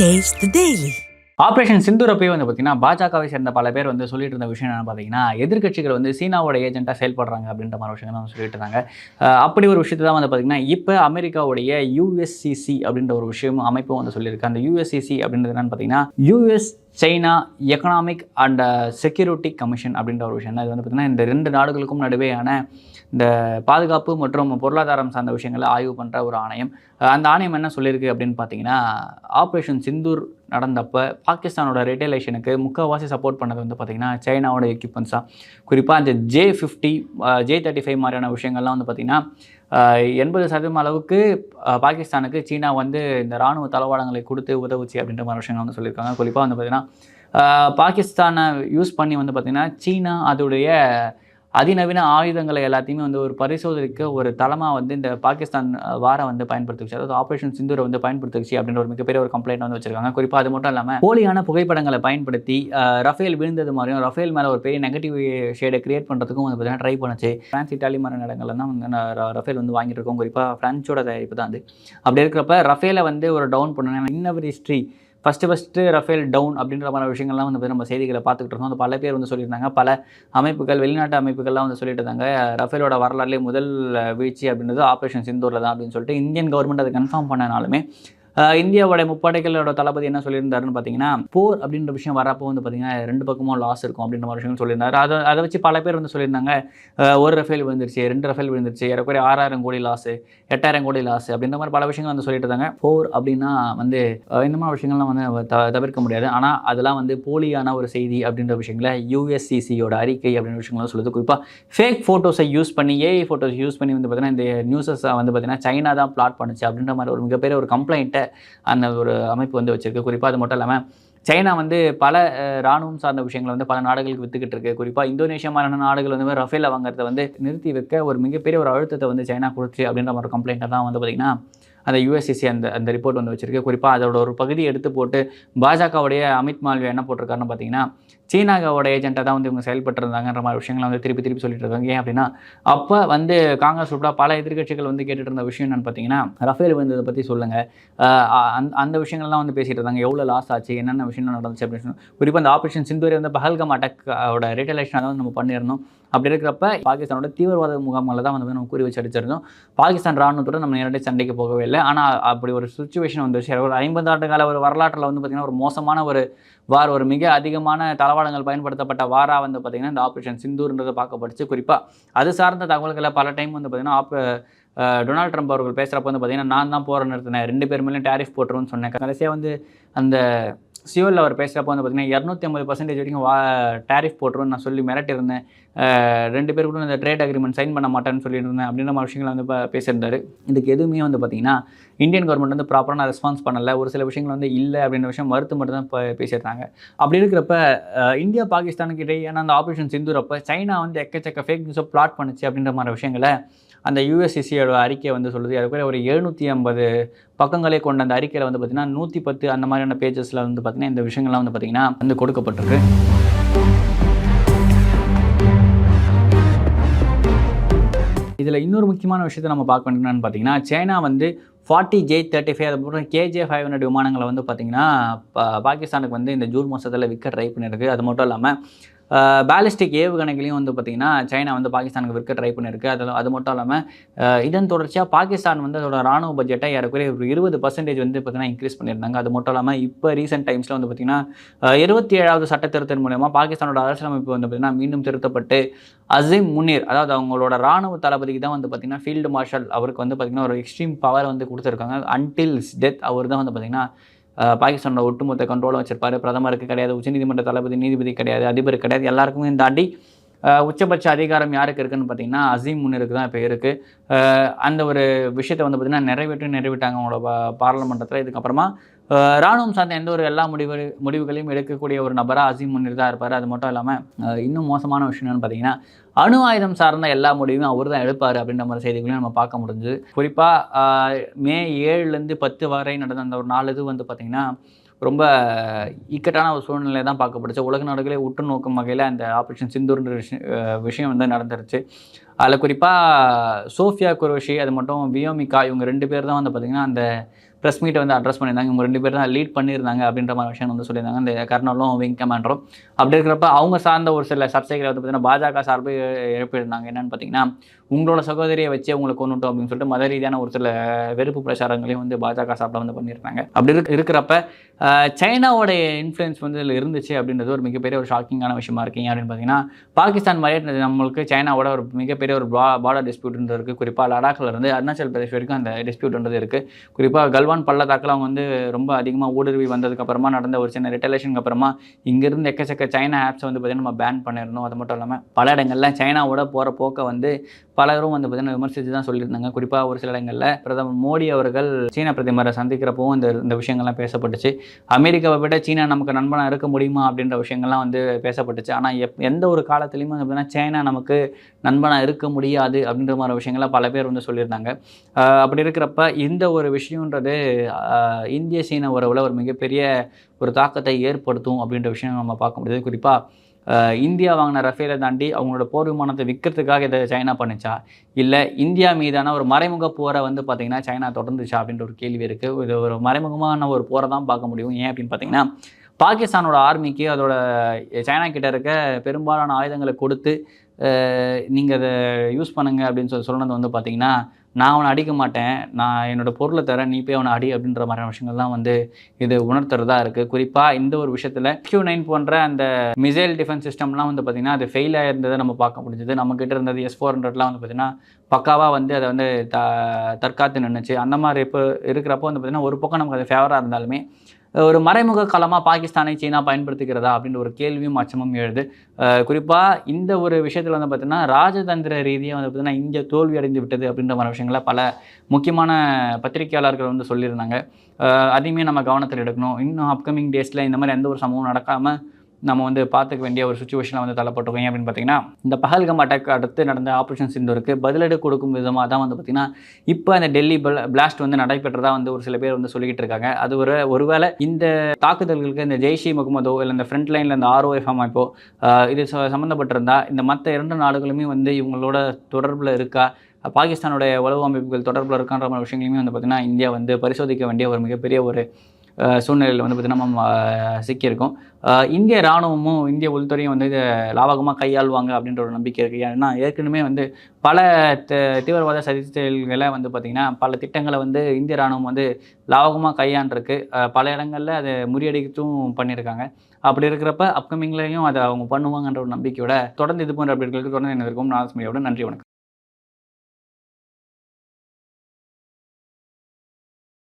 Taste daily operation Sindoor வந்து பார்த்தீங்கன்னா பாஜகவை சேர்ந்த பல பேர் வந்து சொல்லிட்டு இருந்த விஷயம் என்னன்னு பார்த்தீங்கன்னா எதிர்க்கட்சிகள் வந்து சீனாவோட ஏஜென்ட்டாக செயல்படுறாங்க அப்படின்ற மாதிரி விஷயங்கள் வந்து சொல்லிட்டு இருந்தாங்க. அப்படி ஒரு விஷயத்தை தான் வந்து பார்த்தீங்கன்னா இப்போ அமெரிக்காவுடைய யூஎஸ்சிசி அப்படின்ற ஒரு விஷயமும் அமைப்பும் வந்து சொல்லியிருக்கு. அந்த யூஎஸ்சிசி அப்படின்றது என்னன்னு பார்த்தீங்கன்னா US China economic and security commission அப்படின்ற ஒரு விஷயம். என்ன இது வந்து பார்த்தீங்கன்னா இந்த ரெண்டு நாடுகளுக்கும் நடுவேயான இந்த பாதுகாப்பு மற்றும் பொருளாதாரம் சார்ந்த விஷயங்களை ஆய்வு பண்ணுற ஒரு ஆணையம். அந்த ஆணையம் என்ன சொல்லியிருக்கு அப்படின்னு பார்த்தீங்கன்னா ஆப்ரேஷன் சிந்தூர் நடந்தப்போ பாகிஸ்தானோட ரிட்டைலேஷனுக்கு முக்கால்வாசி சப்போர்ட் பண்ணது வந்து பார்த்திங்கன்னா சைனாவோட எக்யூப்மெண்ட்ஸாக குறிப்பாக அந்த J fifty J thirty five மாதிரியான விஷயங்கள்லாம் வந்து பார்த்திங்கன்னா எண்பது சதவீதம் அளவுக்கு பாகிஸ்தானுக்கு சீனா வந்து இந்த இராணுவ தளவாடங்களை கொடுத்து உதவுச்சு அப்படின்ற மாதிரி விஷயங்கள் வந்து சொல்லியிருக்காங்க. குறிப்பாக வந்து பார்த்திங்கன்னா பாகிஸ்தானை யூஸ் பண்ணி வந்து பார்த்திங்கன்னா சீனா அதோடைய அதிநவீன ஆயுதங்களை எல்லாத்தையுமே வந்து ஒரு பரிசோதனைக்கு ஒரு தளமாக வந்து இந்த பாகிஸ்தான் வாரம் வந்து பயன்படுத்துச்சு அதாவது ஆப்ரேஷன் சிந்தூரை வந்து பயன்படுத்துச்சு அப்படின்ற ஒரு மிகப்பெரிய ஒரு கம்ப்ளைண்ட் வந்து வச்சிருக்காங்க. குறிப்பாக அது மட்டும் இல்லாமல் போலியான புகைப்படங்களை பயன்படுத்தி ரஃபேல் விழுந்தது மாதிரியும் ரஃபேல் மேலே ஒரு பெரிய நெகட்டிவ் ஷேடை கிரியேட் பண்ணுறதுக்கும் வந்து பார்த்தீங்கன்னா ட்ரை பண்ணுச்சு. ஃப்ரான்ஸ் இட்டாலி மாதிரி இடங்கள்ல தான் வந்து ரஃபேல் வந்து வாங்கிட்டு இருக்கோம். குறிப்பாக ஃப்ரான்ஸோட தயாரிப்பு தான் அது. அப்படி இருக்கிறப்ப ரஃபேலை வந்து ஒரு டவுன் பண்ணணும் இன்னவர் history first first Rafale down அப்படின்ற மாதிரி விஷயங்கள்லாம் வந்து நம்ம செய்திகளை பார்த்துக்கிட்டு இருந்தோம். அது பல பேர் வந்து சொல்லியிருந்தாங்க. பல அமைப்புகள் வெளிநாட்டு அமைப்புகள்லாம் வந்து சொல்லிட்டு இருந்தாங்க ரஃபேலோட வரலாறுலேயே முதல் வீழ்ச்சி அப்படின்றது ஆப்ரேஷன் சிந்தூரில் தான் அப்படின்னு சொல்லிட்டு இந்தியன் கவர்மெண்ட் அதை கன்ஃபார்ம் பண்ணனாலுமே இந்தியாவோட முப்படைகளோட தளபதி என்ன சொல்லியிருந்தாருன்னு பார்த்தீங்கன்னா போர் அப்படின்ற விஷயம் வரப்போ வந்து பார்த்தீங்கன்னா ரெண்டு பக்கமும் லாஸ் இருக்கும் அப்படின்ற மாதிரி விஷயம் சொல்லியிருந்தாரு. அதை அதை வச்சு பல பேர் வந்து சொல்லியிருந்தாங்க. ஒரு ரஃபேல் விழுந்துருச்சு ரெண்டு ரஃபேல் விழுந்துருச்சு ஏறக்குறைய ஆறாயிரம் கோடி லாஸு எட்டாயிரம் கோடி லாஸ் அப்படின்ற மாதிரி பல விஷயங்கள் வந்து சொல்லிட்டு இருந்தாங்க. போர் அப்படின்னா வந்து இந்த மாதிரி விஷயங்கள்லாம் வந்து த தவிர்க்க முடியாது. ஆனால் அதெல்லாம் வந்து போலியான ஒரு செய்தி அப்படின்ற விஷயங்களை யூஎஸ்சிசியோட அறிக்கை அப்படின்ற விஷயங்கள்லாம் சொல்லுது. குறிப்பாக ஃபேக் ஃபோட்டோஸை யூஸ் பண்ணி ஏஐ ஃபோட்டோஸ் யூஸ் பண்ணி வந்து பார்த்தீங்கன்னா இந்த நியூஸஸை வந்து பார்த்தீங்கன்னா சைனா தான் பிளாட் பண்ணுச்சு அப்படின்ற மாதிரி ஒரு மிகப்பெரிய ஒரு கம்ப்ளைண்ட்டை அந்த ஒரு அமைப்பு வந்து வச்சிருக்கு. குறிப்பாக அது மட்டும் இல்லாமல் சைனா வந்து பல இராணுவம் ராணுவம் சார்ந்த விஷயங்களை வந்து பல நாடுகளுக்கு வித்துக்கிட்டு இருக்கு. குறிப்பாக இந்தோனேஷியா மாதிரியான நாடுகள் வந்து ரஃபேல வாங்குறத வந்து நிறுத்தி வைக்க ஒரு மிகப்பெரிய ஒரு அழுத்தத்தை வந்து சைனா கொடுத்து அப்படின்ற மாதிரி கம்ப்ளைண்ட்டை தான் வந்து பார்த்திங்கன்னா அந்த யூஎஸ்சிசி அந்த அந்த ரிப்போர்ட் வந்து வச்சுருக்கு. குறிப்பாக அதோட ஒரு பகுதியை எடுத்து போட்டு பாஜகவுடைய அமித் மால்வியா என்ன போட்டிருக்காருன்னு பார்த்தீங்கன்னா சீனாவோட ஏஜென்ட்டாக தான் வந்து இவங்க செயல்பட்டுருந்தாங்கன்ற மாதிரி விஷயங்களை வந்து திருப்பி திருப்பி சொல்லிட்டு இருக்காங்க. ஏன் அப்படின்னா அப்போ வந்து காங்கிரஸ் உட்பட பல எதிர்க்கட்சிகள் வந்து கேட்டுட்டு இருந்த விஷயம் என்னன்னு பார்த்தீங்கன்னா ரஃபேல் வந்ததை பற்றி சொல்லுங்கள் அந்த அந்த விஷயங்கள்லாம் வந்து பேசிட்டு இருந்தாங்க. எவ்வளோ லாஸ் ஆச்சு? என்னென்ன விஷயம் நடந்துச்சு அப்படின்னு சொல்லி குறிப்பாக அந்த ஆப்ரேஷன் சிந்தூரி வந்து பஹல்கம் அட்டாக்கோட ரிட்டலேஷனாக தான் நம்ம பண்ணியிருந்தோம். அப்படி இருக்கிறப்ப பாகிஸ்தானோட தீவிரவாத முகாம்களை தான் வந்து நம்ம குறி வச்சு அடிச்சிருந்தோம். பாகிஸ்தான் ராணுவத்தோட நம்ம நேரடி சண்டைக்கு போகவே இல்லை. ஆனால் அப்படி ஒரு சுச்சுவேஷன் வந்துச்சு ஒரு ஐம்பது ஆண்டு கால ஒரு வரலாற்றில் வந்து பார்த்திங்கன்னா ஒரு மோசமான ஒரு வார் ஒரு மிக அதிகமான தளவாடங்கள் பயன்படுத்தப்பட்ட வாரா வந்து பார்த்திங்கன்னா இந்த ஆப்ரேஷன் சிந்தூர்ன்றதை பார்க்கப்படுச்சு. குறிப்பாக அது சார்ந்த தகவல்களை பல டைம் வந்து பார்த்திங்கன்னா ஆப் டொனால்ட் ட்ரம்ப் அவர்கள் பேசுகிறப்ப வந்து பார்த்திங்கன்னா நான் தான் போகிற நிறுத்தினேன். ரெண்டு பேர் மேலேயும் டேரிஃப் போட்டுருன்னு சொன்னேன். கடைசியாக வந்து அந்த சிவில் அவர் பேசுகிறப்போ வந்து பார்த்திங்கன்னா இரநூத்தி ஐம்பது பர்சன்டேஜ் வரைக்கும் வா டேரிஃப் போட்டுருன்னு நான் சொல்லி மிரட்டியிருந்தேன். ரெண்டு பேர் கூட இந்த ட்ரேட் அக்ரிமெண்ட் சைன் பண்ண மாட்டேன்னு சொல்லியிருந்தேன் அப்படின்ற மாதிரி விஷயங்களை வந்து பேசியிருந்தார் பேசியிருந்தாரு. இதுக்கு எதுவுமே வந்து பார்த்திங்கன்னா இந்தியன் கவர்மெண்ட் வந்து ப்ராப்பரான ரெஸ்பான்ஸ் பண்ணலை. ஒரு சில விஷயங்கள் வந்து இல்லை அப்படின்ற விஷயம் மறுத்து மட்டும் தான் இப்போ பேசியிருந்தாங்க. அப்படி இருக்கிறப்ப இந்தியா பாகிஸ்தானுக்கு இடையே ஏன்னா அந்த ஆப்ரேஷன் சிந்துறப்ப சைனா வந்து எக்கச்சக்க ஃபேக் நியூஸை பிளாட் பண்ணுச்சு அப்படின்ற மாதிரி விஷயங்களை அந்த யூஎஸ்சிசியோட அறிக்கை வந்து சொல்லுது. அதுக்குள்ள ஒரு எழுநூற்றி ஐம்பது பக்கங்களே கொண்ட அந்த அறிக்கையில் வந்து பார்த்திங்கன்னா நூற்றி பத்து அந்த மாதிரியான பேஜஸில் வந்து பார்த்திங்கன்னா இந்த விஷயங்கள்லாம் வந்து பார்த்திங்கன்னா வந்து கொடுக்கப்பட்டிருக்கு. இதில் இன்னொரு முக்கியமான விஷயத்தை நம்ம பார்க்க வேண்டியது பார்த்தீங்கன்னா சைனா வந்து ஃபார்ட்டி ஜே தேர்ட்டி ஃபைவ் அதுக்கப்புறம் கேஜே ஃபைவ் ஹண்ட்ரட் விமானங்களை வந்து பார்த்திங்கன்னா பாகிஸ்தானுக்கு வந்து இந்த ஜூன் மாதத்தில் விற்க ட்ரை பண்ணியிருக்கு அது மட்டும் இல்லாமல் பேலிஸ்டிக் ஏவுகணைகளையும் வந்து பார்த்திங்கன்னா சைனா வந்து பாகிஸ்தானுக்கு விற்க ட்ரை பண்ணியிருக்கு. அதில் அது மட்டும் இல்லாமல் இதன் தொடர்ச்சியாக பாகிஸ்தான் வந்து அதோட ராணுவ பட்ஜெட்டை ஏறக்குறைய ஒரு இருபது பர்சன்டேஜ் வந்து பார்த்திங்கன்னா இன்க்ரீஸ் பண்ணியிருந்தாங்க. அது மட்டும் இல்லாமல் இப்போ ரீசெண்ட் டைம்ஸில் வந்து பார்த்திங்கன்னா இருபத்தி ஏழாவது சட்ட மூலயமா பாகிஸ்தானோட அரசியலமைப்பு வந்து பார்த்திங்கன்னா மீண்டும் திருத்தப்பட்டு அசீம் முனீர் அதாவது அவங்களோட ராணுவ தளபதிக்கு தான் வந்து பார்த்திங்கன்னா ஃபீல்டு மார்ஷல் அவருக்கு வந்து பார்த்திங்கன்னா ஒரு எக்ஸ்ட்ரீம் பவர் வந்து கொடுத்துருக்காங்க. அன்டில் டெத் அவர் தான் வந்து பார்த்திங்கன்னா பாகிஸ்தானோட ஒட்டுமொத்த கண்ட்ரோலும் வச்சிருப்பாரு. பிரதமருக்கு கிடையாது உச்சநீதிமன்ற தளபதி நீதிபதி கிடையாது அதிபர் கிடையாது. எல்லாருக்குமே தாண்டி உச்சபட்ச அதிகாரம் யாருக்கு இருக்குன்னு பார்த்தீங்கன்னா அசீம் முன்னிருக்கு தான் இப்போ இருக்குது அந்த ஒரு விஷயத்தை வந்து பார்த்திங்கன்னா நிறைவேற்றி நிறைவேட்டாங்க அவங்களோட பாராளுமன்றத்தில். இதுக்கப்புறமா இராணுவம் ராணுவம் சார்ந்த எந்த ஒரு எல்லா முடிவு முடிவுகளையும் எடுக்கக்கூடிய ஒரு நபராக அசீம் முன்னிர் தான் இருப்பார். அது மட்டும் இல்லாமல் இன்னும் மோசமான விஷயம் என்னன்னு பார்த்தீங்கன்னா அணு ஆயுதம் சார்ந்த எல்லா முடிவும் அவர் தான் எடுப்பார் அப்படின்ற மாதிரி செய்திகளையும் நம்ம பார்க்க முடிஞ்சு குறிப்பாக மே ஏழுலேருந்து பத்து வரை நடந்த அந்த ஒரு நாலு இது வந்து பார்த்திங்கன்னா ரொம்ப இக்கட்டான ஒரு சூழ்நிலை தான் பார்க்கப்படுச்சு. உலக நாடுகளே உற்று நோக்கும் வகையில் அந்த ஆப்ரேஷன் சிந்தூர்ன்ற விஷயம் விஷயம் வந்து நடந்துருச்சு. அதில் குறிப்பாக சோஃபியா குரோஷி அது மட்டும் வியோமிகா இவங்க ரெண்டு பேர் தான் வந்து பார்த்திங்கன்னா அந்த ப்ரெஸ் மீட்டை வந்து அட்ரஸ் பண்ணியிருந்தாங்க. இவங்க ரெண்டு பேர் தான் லீட் பண்ணியிருந்தாங்க அப்படின்ற மாதிரி விஷயம் வந்து சொல்லியிருந்தாங்க. இந்த கர்னலும் விங் கமாண்டரும் அப்படி இருக்கிறப்ப அவங்க சார்ந்த ஒரு சில சர்ச்சைகளை வந்து பார்த்தீங்கன்னா பாஜக சார்பு எழுப்பியிருந்தாங்க என்னென்னு பார்த்தீங்கன்னா உங்களோட சகோதரியை வச்சு உங்களை கொண்டுட்டோம் அப்படின்னு சொல்லிட்டு மத ரீதியான ஒரு சில வெறுப்பு பிரச்சாரங்களையும் வந்து பாஜக சாப்பிட வந்து பண்ணியிருக்காங்க அப்படி இருக்க இருக்கிறப்ப சைனாவோடைய இன்ஃப்ளூயன்ஸ் வந்து இதில் இருந்துச்சு அப்படின்றது ஒரு மிகப்பெரிய ஒரு ஷாக்கிங்கான விஷயமா இருக்கீங்க அப்படின்னு பார்த்தீங்கன்னா பாகிஸ்தான் மாதிரியே நம்மளுக்கு சைனாவோட ஒரு மிகப்பெரிய ஒரு பார்டர் டிஸ்பியூட்ன்றது இருக்குது குறிப்பாக லடாக்ல இருந்து அருணாச்சல் பிரதேஷ் வரைக்கும் அந்த டிஸ்பியூட்ன்றது இருக்குது குறிப்பாக கல்வான் பள்ளத்தாக்கில் அவங்க வந்து ரொம்ப அதிகமாக ஊடுருவி வந்ததுக்கப்புறமா நடந்த ஒரு சின்ன ரிட்டலேஷனுக்கு அப்புறமா இங்கிருந்து எக்கச்சக்க சைனா ஆப்ஸை வந்து பார்த்திங்கன்னா நம்ம பேன் பண்ணியிருந்தோம் அது மட்டும் இல்லாமல் பல இடங்கள்ல சைனாவோட போகிற போக்கை வந்து பலரும் வந்து பார்த்திங்கன்னா விமர்சித்து தான் சொல்லியிருந்தாங்க. குறிப்பாக ஒரு சில இடங்களில் பிரதமர் மோடி அவர்கள் சீன பிரதமரை சந்திக்கிறப்பவும் இந்த இந்த விஷயங்கள்லாம் பேசப்பட்டுச்சு. அமெரிக்காவை விட சீனா நமக்கு நண்பனாக இருக்க முடியுமா அப்படின்ற விஷயங்கள்லாம் வந்து பேசப்பட்டுச்சு. ஆனால் எப் எந்த ஒரு காலத்துலையுமே வந்து பார்த்தீங்கன்னா சைனா நமக்கு நண்பனாக இருக்க முடியாது அப்படின்ற மாதிரி விஷயங்கள்லாம் பல பேர் வந்து சொல்லியிருந்தாங்க. அப்படி இருக்கிறப்ப இந்த ஒரு விஷயன்றது இந்திய சீன உறவில் ஒரு மிகப்பெரிய ஒரு தாக்கத்தை ஏற்படுத்தும் அப்படின்ற விஷயம் நம்ம பார்க்க முடியுது. குறிப்பாக இந்தியா வாங்கின ரஃபேலை தாண்டி அவங்களோட போர் விமானத்தை விற்கிறதுக்காக இதை சைனா பண்ணுச்சா? இல்லை இந்தியா மீதான ஒரு மறைமுக போரை வந்து பார்த்திங்கன்னா சைனா தொடர்ந்துச்சா? அப்படின்ற ஒரு கேள்வி இருக்குது இது ஒரு மறைமுகமான ஒரு போரை தான் பார்க்க முடியும். ஏன் அப்படின்னு பார்த்தீங்கன்னா பாகிஸ்தானோட ஆர்மிக்கு அதோட சைனா கிட்ட இருக்க பெரும்பாலான ஆயுதங்களை கொடுத்து நீங்கள் அதை யூஸ் பண்ணுங்கள் அப்படின்னு சொல்லி சொன்னது வந்து பார்த்தீங்கன்னா நான் அவனை அடிக்க மாட்டேன். நான் என்னோட பொருளை தரேன். நீ போய் அவனை அடி அப்படின்ற மாதிரியான விஷயங்கள்லாம் வந்து இது உணர்த்துறதா இருக்குது குறிப்பாக இந்த ஒரு விஷயத்தில் கியூ நைன் போன்ற அந்த மிசைல் டிஃபென்ஸ் சிஸ்டம்லாம் வந்து பார்த்திங்கன்னா அது ஃபெயில் ஆயிருந்ததை நம்ம பார்க்க முடிஞ்சது. நம்மக்கிட்ட இருந்தது எஸ் ஃபோர் ஹண்ட்ரட்லாம் வந்து பார்த்திங்கன்னா பக்காவாக வந்து அதை வந்து த தற்காத்து நின்றுச்சு அந்த மாதிரி இப்போ இருக்கிறப்போ வந்து பார்த்திங்கன்னா ஒரு பக்கம் நமக்கு அது ஃபேவராக இருந்தாலுமே ஒரு மறைமுக காலமாக பாகிஸ்தானை சீனா பயன்படுத்துகிறதா அப்படின்ற ஒரு கேள்வியும் அச்சமும் எழுது. குறிப்பாக இந்த ஒரு விஷயத்தில் வந்து பார்த்திங்கன்னா ராஜதந்திர ரீதியாக வந்து பார்த்திங்கன்னா இந்தியா தோல்வி அடைந்து விட்டது அப்படின்ற மாதிரி விஷயங்களை பல முக்கியமான பத்திரிகையாளர்கள் வந்து சொல்லியிருந்தாங்க. அதையுமே நம்ம கவனத்தில் எடுக்கணும். இன்னும் அப்கமிங் டேஸில் இந்த மாதிரி எந்த ஒரு சம்பவம் நடக்காமல் நம்ம வந்து பார்த்துக்க வேண்டிய ஒரு சுச்சுவேஷனில் வந்து தள்ளப்பட்டிருக்கோம். ஏன் அப்படின்னு பார்த்தீங்கன்னா இந்த பஹல்கம் அட்டாக் அடுத்து நடந்த ஆப்ரேஷன் சிந்தூருக்கு பதிலடி கொடுக்கும் விதமாக தான் வந்து பார்த்திங்கன்னா இப்போ அந்த டெல்லி பிளாஸ்ட் வந்து நடைபெற்றதாக வந்து ஒரு சில பேர் வந்து சொல்லிக்கிட்டு இருக்காங்க. அது ஒரு ஒருவேளை இந்த தாக்குதல்களுக்கு இந்த ஜெய்ஷி முகமதோ இல்லை இந்த ஃப்ரண்ட் லைனில் இந்த ஆர்ஓஎஃப் அமைப்போ இது ச- சம்மந்தப்பட்டிருந்தா இந்த மற்ற இரண்டு நாடுகளுமே வந்து இவங்களோட தொடர்பில் இருக்கா? பாகிஸ்தானுடைய உளவு அமைப்புகள் தொடர்பில் இருக்கான்ற மாதிரி விஷயங்களையுமே வந்து பார்த்திங்கன்னா இந்தியா வந்து பரிசோதிக்க வேண்டிய ஒரு மிகப்பெரிய ஒரு சூழ்நிலையில் வந்து பார்த்திங்கன்னா நம்ம சிக்கியிருக்கோம். இந்திய இராணுவமும் இந்திய உள்துறையும் வந்து இதை லாவகமாக கையாள்வாங்க அப்படின்ற ஒரு நம்பிக்கை இருக்குது ஏன்னா ஏற்கனவே வந்து பல த- தீவிரவாத சதி செயல்களை வந்து பார்த்திங்கன்னா பல திட்டங்களை வந்து இந்திய இராணுவம் வந்து லாவகமாக கையாண்டிருக்கு. பல இடங்களில் அதை முறியடித்தும் பண்ணியிருக்காங்க. அப்படி இருக்கிறப்ப அப்கமிங்லேயும் அதை அவங்க பண்ணுவாங்கன்ற ஒரு நம்பிக்கையோட தொடர்ந்து இது போன்ற அப்டேட்களுக்கு தொடர்ந்து என்ன இருக்கும் நான் நன்றி வணக்கம்.